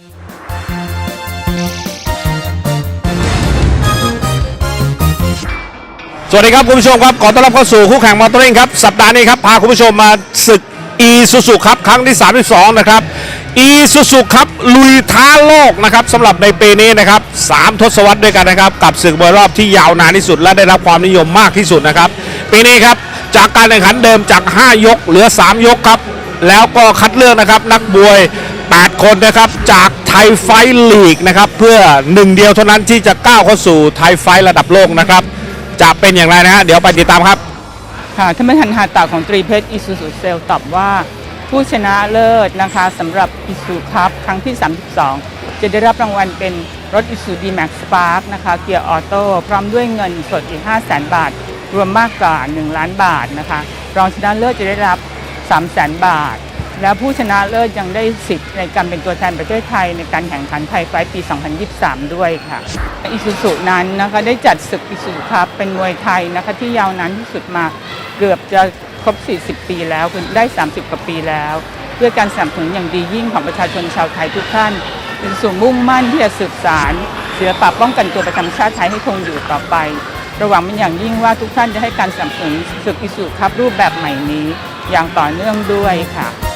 สวัสดีครับคุณผู้ชมครับ ขอต้อนรับเข้าสู่คู่แข่งมอเตอร์เร่งครับ สัปดาห์นี้ครับ พาคุณผู้ชมมาศึกอีซูซูครับ ครั้งที่ 32 นะครับอีซูซูครับ ลุยท้าโลกนะครับสำหรับในปีนี้นะครับสามทศวรรษด้วยกันนะครับ กับศึกมวยรอบที่ยาวนานที่สุด และได้รับความนิยมมากที่สุดนะครับ ปีนี้ครับ จากการแข่งขันเดิมจาก 5 ยกเหลือ 3 ยกครับ แล้วก็คัดเลือกนะครับนักบวย 8 คนนะครับจากไทยไฟลีกนะครับเพื่อหนึ่งเดียวเท่านั้นที่จะก้าวเข้าสู่ไทยไฟระดับโลกนะครับจะเป็นอย่างไรนะฮะเดี๋ยวไปติดตามครับค่ะท่านประธานหาตาของตรีเพชรอิซูซูเซลตอบว่า ผู้ชนะเลิศนะคะสำหรับอิซูคัพครั้งที่ 32 จะได้รับรางวัลเป็นรถอิซูดีแม็กสปาร์กนะคะเกียร์ออโต้พร้อมด้วยเงินสดอีก 5 0 0 0 0 0 บาท รวมมากกว่า 1 ล้านบาทนะคะรองชนะเลิศจะได้รับ 3 0 0 0 0 0 บาท แล้วผู้ชนะเลิศยังได้สิทธิ์ในการเป็นตัวแทนประเทศไทยในการแข่งขันไทยไฟปี 2023 ด้วยค่ะอิซูซุนั้นนะคะได้จัดศึกอิซูซุครับเป็นมวยไทยนะคะที่ยาวนานที่สุดมาเกือบจะครบ 40 ปีแล้วคือได้ 30 กว่าปีแล้ว เพื่อการสนับสนุนอย่างดียิ่งของประชาชนชาวไทยทุกท่านเป็นสู่มุ่งมั่นที่จะสืบสารศิลปะป้องกันตัวประจำชาติไทยให้คงอยู่ต่อไป ระหวังเป็นอย่างยิ่งว่าทุกท่านจะให้การสนับสนุนศึกอิสุครับรูปแบบใหม่นี้ อย่างต่อเนื่องด้วยค่ะ